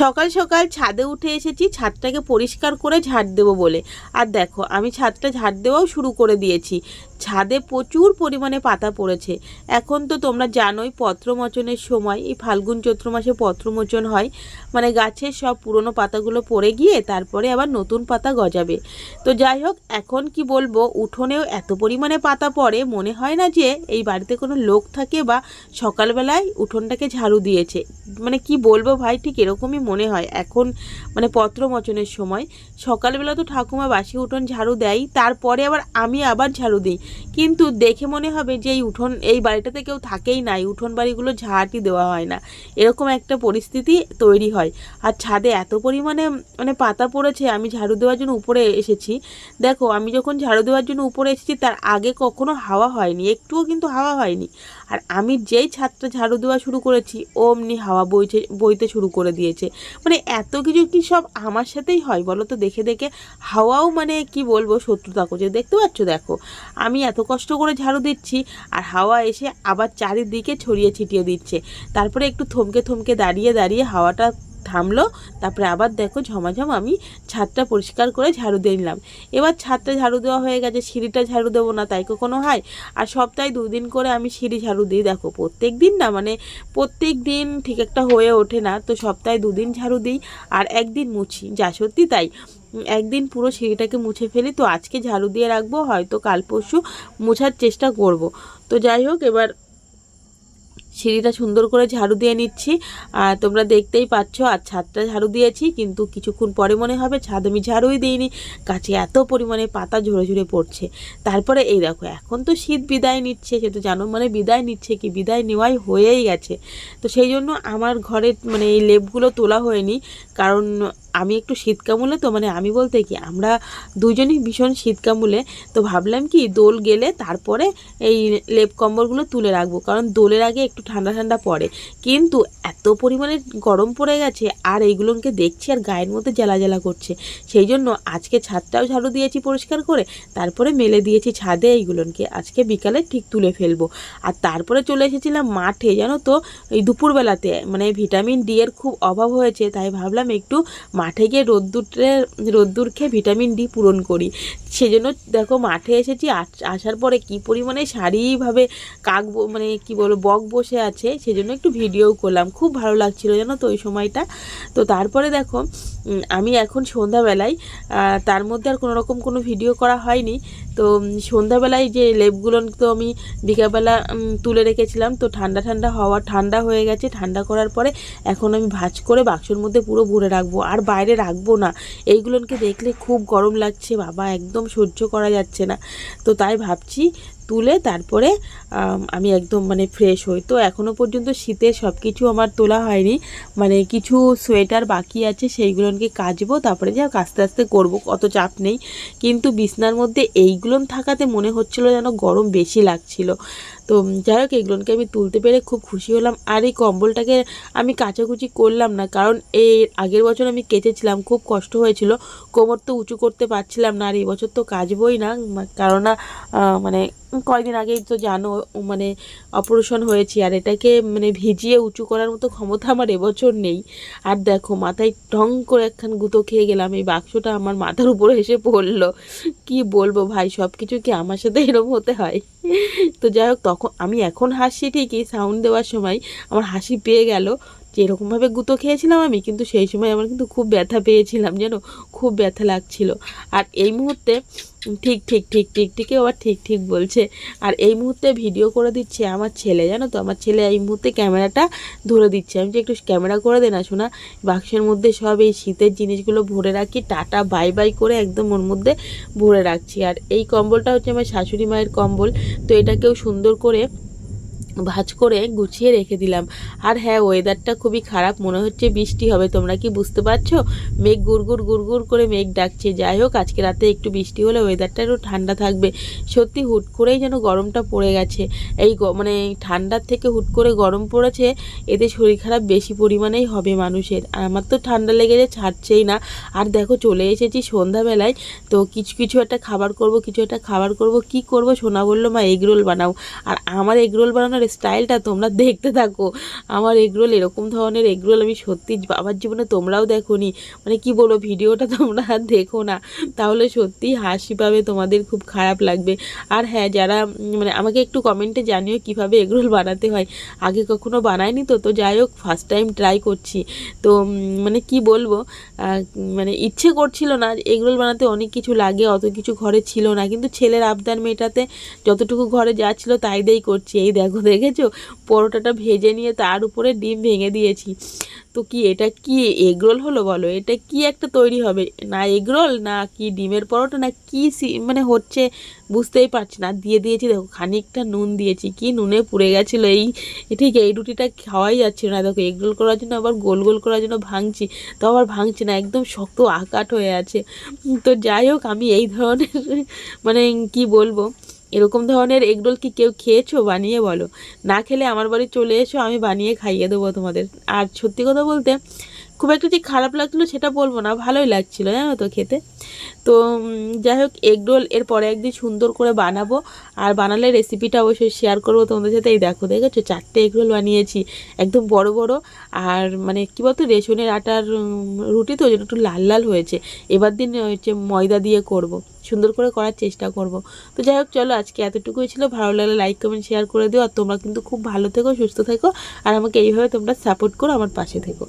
সকাল সকাল ছাদে উঠে এসেছি, ছাদটাকে পরিষ্কার করে ঝাড় দেবো বলে। আর দেখো, আমি ছাদটা ঝাড় দেওয়াও শুরু করে দিয়েছি। ছাদে প্রচুর পরিমাণে পাতা পড়েছে। এখন তো তোমরা জানোই পত্রমোচনের সময়, এই ফাল্গুন চৈত্র মাসে পত্রমোচন হয়। মানে গাছের সব পুরনো পাতাগুলো পড়ে গিয়ে তারপরে আবার নতুন পাতা গজাবে। তো যাই হোক, এখন কি বলব, উঠোনেও এত পরিমাণে পাতা পড়ে, মনে হয় না যে এই বাড়িতে কোনো লোক থাকে বা সকালবেলায় উঠোনটাকে ঝাড়ু দিয়েছে। মানে কি বলব ভাই, ঠিক এরকমই মনে হয় এখন মানে পত্রমোচনের সময়। সকালবেলা তো ঠাকুমা বাসি উঠোন ঝাড়ু দেয়, তারপরে আবার আমি আবার ঝাড়ু দিই। কিন্তু দেখে মনে হবে যে এই উঠোন, এই বাড়িটাতে কেউ থাকেই নাই উঠোন বাড়িগুলো ঝাঁটই দেওয়া হয় না। এরকম একটা পরিস্থিতি তৈরি হয়। আর ছাদে এত পরিমাণে মানে পাতা পড়েছে, আমি ঝাড়ু দেওয়ার জন্য উপরে এসেছি। দেখো, আমি যখন ঝাড়ু দেওয়ার জন্য উপরে এসেছি, তার আগে কখনো হাওয়া হয়নি, একটুও কিন্তু হাওয়া হয়নি। আর আমি যেই ছাত্র ঝাড়ু দেওয়া শুরু করেছি অমনি হাওয়া বইছে, বইতে শুরু করে দিয়েছে। মানে এত কিছু কি সব আমার সাথেই হয় বলো তো? দেখে দেখে হাওয়াও মানে কি বলব, শত্রুতা করছে। দেখতে পাচ্ছ? দেখো, আমি এত কষ্ট করে ঝাড়ু দিচ্ছি আর হাওয়া এসে আবার চারিদিকে ছড়িয়ে ছিটিয়ে দিচ্ছে। তারপরে একটু থমকে থমকে দাঁড়িয়ে দাঁড়িয়ে হাওয়াটা থামলো তারপরে আবার দেখো ঝমাঝম আমি ছাদটা পরিষ্কার করে ঝাড়ু দিয়ে নিলাম। এবার ছাদটা ঝাড়ু দেওয়া হয়ে গেছে, সিঁড়িটা ঝাড়ু দেবো না, তাই কখনো হয়? আর সপ্তাহে দুদিন করে আমি সিঁড়ি ঝাড়ু দিই, দেখো প্রত্যেক দিন না মানে প্রত্যেক দিন ঠিক একটা হয়ে ওঠে না, তো সপ্তাহে দুদিন ঝাড়ু দিই আর একদিন মুছি, যা সত্যি তাই। একদিন পুরো সিঁড়িটাকে মুছে ফেলি, তো আজকে ঝাড়ু দিয়ে রাখব, হয়তো কাল পরশু মোছার চেষ্টা করব। তো যাই হোক, এবার সিঁড়িটা সুন্দর করে ঝাড়ু দিয়ে নিচ্ছি। আর তোমরা দেখতেই পাচ্ছ আর ছাদটা ঝাড়ু দিয়েছি, কিন্তু কিছুক্ষণ পরে মনে হবে ছাদ আমি ঝাড়ুই দিইনি। গাছে এত পরিমাণে পাতা ঝরে ঝরে পড়ছে। তারপরে এই দেখো, এখন তো শীত বিদায় নিচ্ছে, সে তো জানো মানে বিদায় নিচ্ছে কি, বিদায় নেওয়াই হয়েই গেছে। তো সেই জন্য আমার ঘরে মানে এই লেপগুলো তোলা হয়নি, কারণ আমি একটু শীত কামুলে তো মানে আমি বলতে কি, আমরা দুজনই ভীষণ শীত কামুলে তো ভাবলাম কি দোল গেলে তারপরে এই লেপ কম্বলগুলো তুলে রাখব, কারণ দোলের আগে একটু ঠান্ডা ঠান্ডা পড়ে। কিন্তু এত পরিমাণে গরম পড়ে গেছে, আর এইগুলোকে দেখছি আর গায়ের মধ্যে জ্বালা জ্বালা করছে। সেই জন্য আজকে ছাদটাও ঝাড়ু দিয়েছি পরিষ্কার করে, তারপরে মেলে দিয়েছি ছাদে এইগুলোকে। আজকে বিকালে ঠিক তুলে ফেলব। আর তারপরে চলে এসেছিলাম মাঠে, জানো তো? এই দুপুরবেলাতে মানে ভিটামিন ডি এর খুব অভাব হয়েছে, তাই ভাবলাম একটু মাঠে গিয়ে রোদ্দুরে রোদ্দুর খেয়ে ভিটামিন ডি পূরণ করি। সেজন্য দেখো মাঠে এসেছি, আস- আসার পরে কি পরিমাণে সারিভাবে কাক মানে কি বলব, বক বসে আছে, সেজন্য একটু ভিডিও করলাম। খুব ভালো লাগছিল জানো তো ওই সময়টা। তো তারপরে দেখো আমি এখন সন্ধ্যাবেলায় তার মধ্যে আর কোনো রকম কোনো ভিডিও করা হয়নি। তো সন্ধ্যাবেলায় যে লেপগুলো তো আমি বিকালবেলা তুলে রেখেছিলাম, তো ঠান্ডা ঠান্ডা হওয়া, ঠান্ডা হয়ে গেছে। ঠান্ডা করার পরে এখন আমি ভাঁজ করে বাক্সর মধ্যে পুরো ভরে রাখব, আর বাইরে রাখব না। এইগুলোকে দেখলে খুব গরম লাগছে, বাবা, একদম সহ্য করা যাচ্ছে না। তো তাই ভাবছি তুলে তারপরে, আমি একদম মানে ফ্রেশ হই। তো এখনও পর্যন্ত শীতে সব কিছু আমার তোলা হয়নি। মানে কিছু সোয়েটার বাকি আছে, সেইগুলোকে কাচবো, তারপরে যা আস্তে আস্তে করব, অত চাপ নেই। কিন্তু বিছনার মধ্যে এইগুলো থাকাতে মনে হচ্ছিল যেন গরম বেশি লাগছিল। তো যাই হোক এইগুলোকে আমি তুলতে পেরে খুব খুশি হলাম। আর এই কম্বলটাকে আমি কাচাকুচি করলাম না, কারণ এই আগের বছর আমি কেচেছিলাম, খুব কষ্ট হয়েছিল। কোমর তো উঁচু করতে পারছিলাম না, আর এই বছর তো কাচবই না কারণ মানে কয়েকদিন আগেই তো জানো মানে অপারেশন হয়েছি, আর এটাকে মানে ভিজিয়ে উঁচু করার মতো ক্ষমতা আমার এবছর নেই। আর দেখো, মাথায় ঢং করে একখান গুঁতো খেয়ে গেলাম, এই বাক্সটা আমার মাথার উপরে এসে পড়ল। কি বলব ভাই সব কিছু কি আমার সাথে এরকম হতে হয়? তো যাই হোক, তখন আমি এখন হাসি ঠিকই সাউন্ড দেওয়ার সময় আমার হাসি পেয়ে গেল। যে এরকমভাবে গুঁতো খেয়েছিলাম আমি, কিন্তু সেই সময় আমার কিন্তু খুব ব্যথা পেয়েছিলাম যেন খুব ব্যথা লাগছিল। আর এই মুহূর্তে ঠিক ঠিক ঠিক ঠিক, ঠিকই আবার ঠিক ঠিক বলছে। আর এই মুহূর্তে ভিডিও করে দিচ্ছে আমার ছেলে, জানো তো? আমার ছেলে এই মুহূর্তে ক্যামেরাটা ধরে দিচ্ছে। আমি যে একটু ক্যামেরা করে দে না শোনা বাক্সের মধ্যে সব এই শীতের জিনিসগুলো ভরে রাখি, টাটা, বাই বাই করে একদম ওর মধ্যে ভরে রাখছি। আর এই কম্বলটা হচ্ছে আমার শাশুড়ি মায়ের কম্বল। তো এটাকেও সুন্দর করে ভাঁজ করে গুছিয়ে রেখে দিলাম। আর হ্যাঁ ওয়েদারটা খুবই খারাপ, মনে হচ্ছে বৃষ্টি হবে। তোমরা কি বুঝতে পারছ? মেঘ গুড়গুড় গুড়গুড় করে মেঘ ডাকছে। যাই হোক, আজকে রাতে একটু বৃষ্টি হলে ওয়েদারটা একটু ঠান্ডা থাকবে। সত্যি হুট করেই যেন গরমটা পড়ে গেছে। এই মানে ঠান্ডার থেকে হুট করে গরম পড়েছে, এতে শরীর খারাপ বেশি পরিমাণেই হবে মানুষের। আর আমার তো ঠান্ডা লেগেছে ছাড়ছেই না। আর দেখো, চলে এসেছি সন্ধ্যাবেলায়। তো কিছু কিছু একটা খাবার করব, কিছু একটা খাবার করব। কি করব? সোনা বলল, মা, এগ রোল বানাও। আর আমার এগ রোল বানানোর স্টাইলটা তোমরা দেখতে থাকো। আমার এগরোল এরকম ধরনের এগরোল আমি সত্যি বাবার জীবনে তোমরাও দেখোনি। মানে কি বলো ভিডিওটা তোমরা দেখো না। তাহলে সত্যি হাসি পাবে, তোমাদের খুব খারাপ লাগবে। আর হ্যাঁ যারা মানে আমাকে একটু কমেন্টে জানিও কীভাবে এগরোল বানাতে হয়। আগে কখনো বানাইনি তো তো যাই হোক ফার্স্ট টাইম ট্রাই করছি। তো মানে কি বলব মানে ইচ্ছে করছিল না এগরোল বানাতে, অনেক কিছু লাগে, অত কিছু ঘরে ছিল না। কিন্তু ছেলের আবদার মেটাতে যতটুকু ঘরে যা ছিল তাই দিয়েই করছি। এই দেখো দেখেছ? পরোটাটা ভেজে নিয়ে তার উপরে ডিম ভেঙে দিয়েছি। তো কি এটা কি এগরোল হলো বলো? এটা কি একটা তৈরি হবে? না এগরোল না কি ডিমের পরোটা, না কি মানে হচ্ছে বুঝতেই পারছি না। দিয়ে দিয়েছি দেখো, খানিকটা নুন দিয়েছি। কি নুনে পুড়ে গেছিল এই ঠিক এই রুটিটা খাওয়াই যাচ্ছিল না। দেখো এগরোল করার জন্য আবার গোল গোল করার জন্য ভাঙছি। তো আবার ভাঙছি না, একদম শক্ত আকাট হয়ে আছে। তো যাই হোক, আমি এই ধরনের মানে কি বলব? এরকম ধরনের এগরোল কি কেউ খেয়েছো? বানিয়ে বলো। না খেলে আমার বাড়ি চলে এসো, আমি বানিয়ে খাইয়ে দেবো তোমাদের। আর সত্যি কথা বলতে খুব একটা যে খারাপ লাগছিল সেটা বলব না, ভালোই লাগছিল, জানো তো খেতে। তো যাই হোক এগরোল এর পরে একদিন সুন্দর করে বানাবো, আর বানালে রেসিপিটা অবশ্যই শেয়ার করব তোমাদের সাথে। এই দেখো, দেখেছ? চারটে এগরোল বানিয়েছি, একদম বড় বড়, আর মানে কী বলতো, রেশনের আটার রুটি তো একটু লাল লাল হয়েছে। এবার দিন হচ্ছে ময়দা দিয়ে করব, সুন্দর করে করার চেষ্টা করব। তো যাই হোক, চলো, আজকে এতটুকুই ছিল। ভালো লাগলে লাইক কমেন্ট শেয়ার করে দিও, আর তোমরা কিন্তু খুব ভালো থেকো, সুস্থ থেকো, আর আমাকে এইভাবে তোমরা সাপোর্ট করো আমার পাশে থেকো।